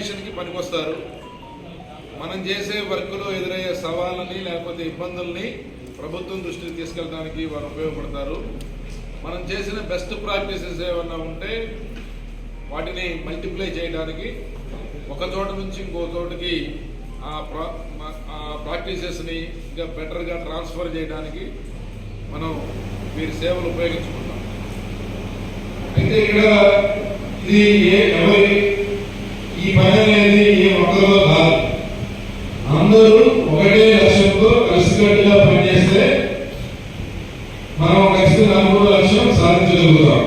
కోఆర్డినేషన్కి పనికొస్తారు. మనం చేసే వర్క్లో ఎదురయ్యే సవాళ్ళని లేకపోతే ఇబ్బందుల్ని ప్రభుత్వం దృష్టికి తీసుకెళ్ళడానికి వారు ఉపయోగపడతారు. మనం చేసిన బెస్ట్ ప్రాక్టీసెస్ ఏమన్నా ఉంటే వాటిని మల్టిప్లై చేయడానికి ఒక చోట నుంచి ఇంకో చోటకి ఆ ప్రా ఆ ప్రాక్టీసెస్ని ఇంకా బెటర్గా ట్రాన్స్ఫర్ చేయడానికి మనం వీరి సేవలు ఉపయోగించుకుంటాం. అయితే ఇక్కడ ఇది ఏ పని అనేది ఏ ఒక్కరిలో కాదు. అందరూ ఒకటే లక్ష్యంతో కలిసికట్టుగా పనిచేస్తే మనం ఖచ్చితంగా అనుకున్న లక్ష్యం సాధించగలుగుతాం.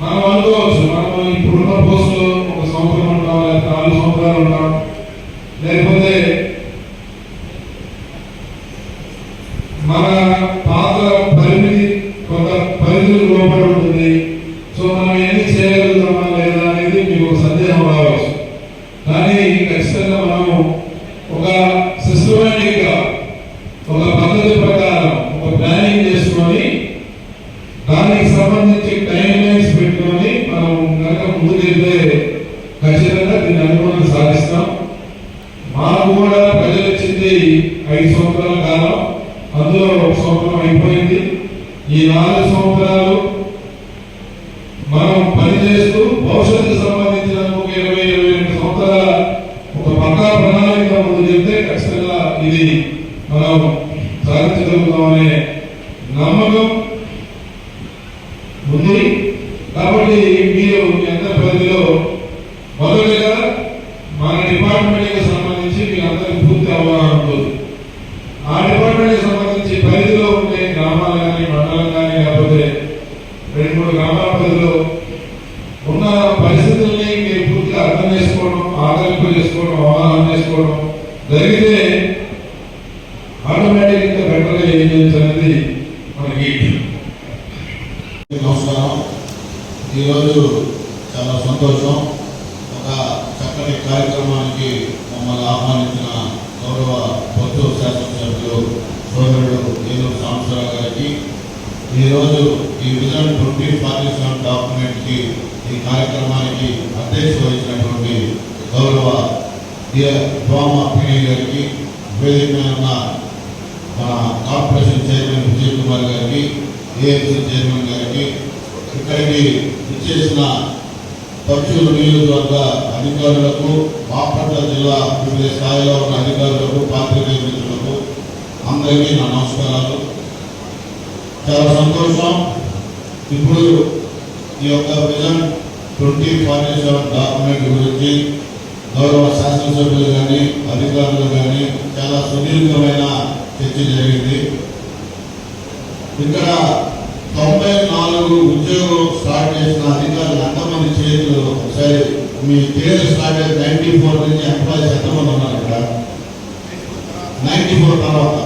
మనం అనుకోవచ్చు మనం ఇప్పుడున్న పోస్టులో ఒక సంవత్సరం ఉంటాం లేకపోతే నాలుగు సంవత్సరాలు ఉంటాం. లేకపోతే మన ఖచ్చితంగా మనం ఒక సిస్టమేటిక్ ఒక పద్ధతి ప్రకారం ఒక ప్లానింగ్ చేసుకొని దానికి సంబంధించి టైం లైన్స్ పెట్టుకొని మనం కనుక ముందుకెళ్తే ఖచ్చితంగా దీన్ని అనుకుని సాధిస్తాం. మాకు కూడా ప్రజలు ఇచ్చింది ఐదు సంవత్సరాల కాలం అందులో ఒక సంవత్సరం అయిపోయింది. ఈ నాలుగు సంవత్సరాలు మనం నమ్మకం ఉంది. కాబట్టి మీరు మీ అందరి పరిధిలో మొదటిగా మన డిపార్ట్మెంట్కి సంబంధించి మీ అందరికి పూర్తి అవగాహన ఉంటుంది. ఆ డిపార్ట్మెంట్కి సంబంధించి పరిధిలో ఉండే గ్రామాలు కానీ మండలం కానీ లేకపోతే రెండు మూడు గ్రామాల పరిధిలో ఉన్న పరిస్థితుల్ని మీరు పూర్తిగా అర్థం చేసుకోవడం ఆదరింపు చేసుకోవడం అవగాహన చేసుకోవడం జరిగితే ఆటోమేటిక్ ఇంకా బెటర్గా ఏం చేయొచ్చు అనేది మనకి నమస్కారం ఈరోజు చాలా సంతోషం. ఒక చక్కటి కార్యక్రమానికి మమ్మల్ని ఆహ్వానించిన గౌరవ పొత్తు శాసనసభ్యులు సోదరుడు ఏలూరు సాంబశ్వరరావు గారికి. ఈరోజు ఈ విజన్ ట్వంటీ ఫార్టీ సెవెన్ డాక్యుమెంట్కి ఈ కార్యక్రమానికి అధ్యక్ష వహించినటువంటి గౌరవ డ్వామ పిని గారికి వేదిక మీద ఉన్న మన కార్పొరేషన్ చైర్మన్ విజయ్ కుమార్ గారికి ఏఎంసీ చైర్మన్ గారికి ఇక్కడికి ఇచ్చేసిన పక్షుల నియోజకవర్గ అధికారులకు బాపట్ల జిల్లా వివిధ స్థాయిలో ఉన్న అధికారులకు పాత్రికేయ మిత్రులకు అందరికీ నా నమస్కారాలు. చాలా సంతోషం. ఇప్పుడు ఈ యొక్క vision twenty forty seven document గురించి గౌరవ శాసనసభ్యులు కానీ అధికారులు కానీ చాలా సుదీర్ఘమైన చర్చ జరిగింది. ఇక్కడ తొంభై నాలుగు ఉద్యోగం స్టార్ట్ చేసిన అధికారులు ఎంతమంది చేతులు ఒకసారి మీ పేరు స్టార్ట్ అయ్యి నైన్టీ ఫోర్ నుంచి ఎంప్లాయీస్ ఎంతమంది ఉన్నారు ఇక్కడ? నైన్టీ ఫోర్ తర్వాత.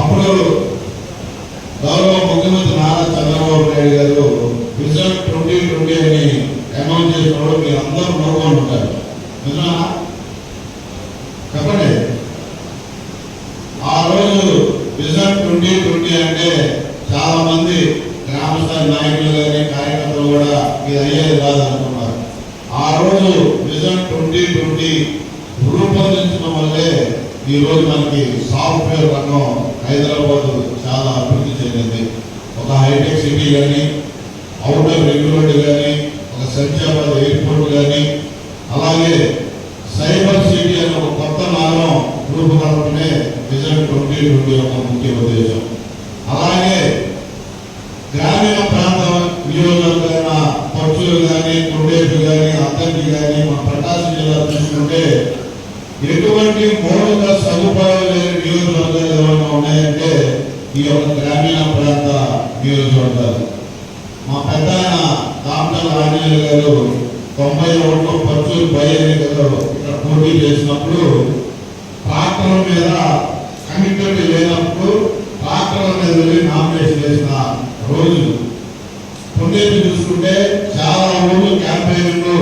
అప్పుడు గౌరవ ముఖ్యమంత్రి నారా చంద్రబాబు నాయుడు గారు విజన్ ట్వంటీ ట్వంటీ అని అనౌన్స్ చేసినప్పుడు మీరు అందరూ నవ్వుకొని ఉంటారు. నిజమా చెప్పండి ఆ రోజు విజన్ ట్వంటీ ట్వంటీ అంటే చాలా మంది గ్రామస్థాయి నాయకులు కానీ కార్యకర్తలు కూడా ఇది అయ్యేది కాదు అనుకున్నారు ఆ రోజు విజన్ ట్వంటీ ట్వంటీ రూపొందించడం వల్లే ఈరోజు మనకి సాఫ్ట్వేర్ రంగం హైదరాబాద్ చాలా అభివృద్ధి చెందింది. ఒక హైటెక్ సిటీ కానీ అవుటర్ రింగ్ రోడ్ కానీ ఒక శంషాబాద్ ఎయిర్పోర్ట్ కానీ అలాగే సైబర్ సిటీ అనే ఒక కొత్త నగరం రూపకల్పనే విజన్ ట్వంటీ ముఖ్య ఉద్దేశం. అలాగే గ్రామీణ ప్రాంతం నియోజకవర్గమైన పక్షులు కానీ కొండేపు కానీ అద్దంకి కానీ మా ప్రకాశం జిల్లా చూసుకుంటే ఎటువంటి మౌలిక సదుపాయాలు లేని నియోజకవర్గాలు ఏమైనా ఉన్నాయంటే ఈ యొక్క గ్రామీణ ప్రాంత నియోజకవర్గాలు. మా పెద్ద ఆయన దామటల ఆంజనేయులు గారు తొంభై ఒకటిలో పచ్చూరు పై ఎన్నికల్లో ఇక్కడ పోటీ చేసినప్పుడు ట్రాక్టర్ మీద కమిటీ లేనప్పుడు ట్రాక్టర్ల మీద వెళ్ళి నామినేషన్ చేసిన రోజు. పొందేది చూసుకుంటే చాలా రోజులు క్యాంపెయిన్లు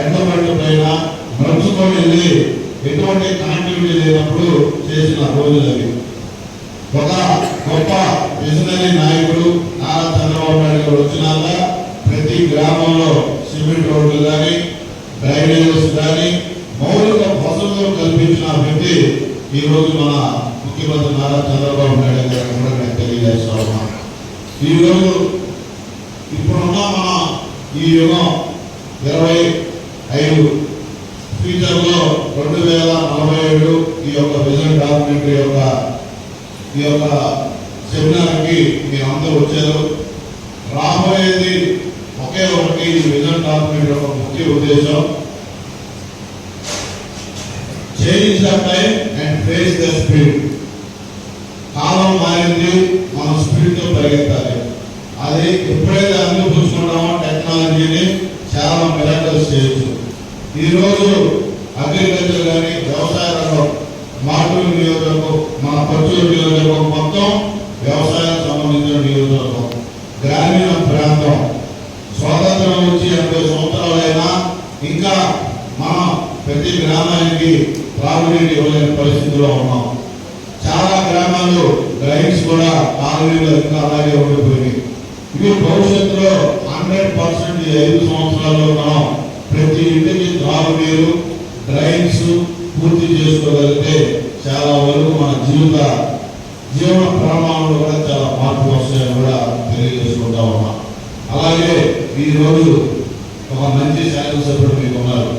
ఎండబండి పైన నడుచుకొని వెళ్ళి ఎటువంటి కనెక్టివిటీ లేనప్పుడు చేసిన రోజులు అవి. ఒక గొప్ప విజనరీ నాయకుడు నారా చంద్రబాబు నాయుడు గారు వచ్చినాక ప్రతి గ్రామంలో సిమెంట్ రోడ్డు రోడ్లు కానీ డ్రైనేజెస్ కానీ మౌలిక వసతులు కల్పించిన వ్యక్తి ఈ రోజు మన ముఖ్యమంత్రి నారా చంద్రబాబు నాయుడు గారు కూడా నేను తెలియజేస్తా ఉన్నాను ఈ ఇప్పుడున్న మన ఈ యుగం ఇరవై ఐదు. ఫ్యూచర్లో రెండు వేల నలభై ఏడు ఈ యొక్క విజన్ డాక్యుమెంట్ యొక్క ఈ యొక్క సెమినార్కి మీరు అందరూ వచ్చారు. రాబోయేది ఒకే ఒకటి ఈ విజన్ డాక్యుమెంట్ యొక్క ముఖ్య ఉద్దేశం. Change the time and face the speed కాలం మారింది మనం స్పీడ్తో పరిగెత్తాలి. అది ఎప్పుడైతే అందిపుచ్చుకుంటామో టెక్నాలజీని చాలా మిరాకల్స్ చేయొచ్చు. ఈరోజు అగ్రికల్చర్ కానీ వ్యవసాయ రంగం మాటూరు నియోజకవర్గం మన పచ్చూరు నియోజకవర్గం మొత్తం వ్యవసాయం సంబంధించిన నియోజకవర్గం. గ్రామీణ ప్రాంతం. స్వాతంత్రం వచ్చి ఎనభై సంవత్సరాలైనా ఇంకా మనం ప్రతి గ్రామానికి త్రాగునీటి ఇవ్వలేని పరిస్థితిలో ఉన్నాం. చాలా గ్రామాల్లో డ్రైన్స్ కూడా తాగునీళ్ళు ఇంకా అలాగే ఉండిపోయినాయి. ఇవి భవిష్యత్తులో హండ్రెడ్ పర్సెంట్ ఐదు సంవత్సరాల్లో మనం ప్రతి ఇంటికి త్రాగునీరు డ్రైన్స్ పూర్తి చేసుకోగలిగితే చాలా వరకు మన జీవిత జీవన ప్రమాణంలో కూడా చాలా మార్పు వస్తాయని కూడా తెలియజేసుకుంటా ఉన్నాం. అలాగే ఈ రోజు ఒక మంచి శాసనసభ్యుడు మీకు ఉన్నారు.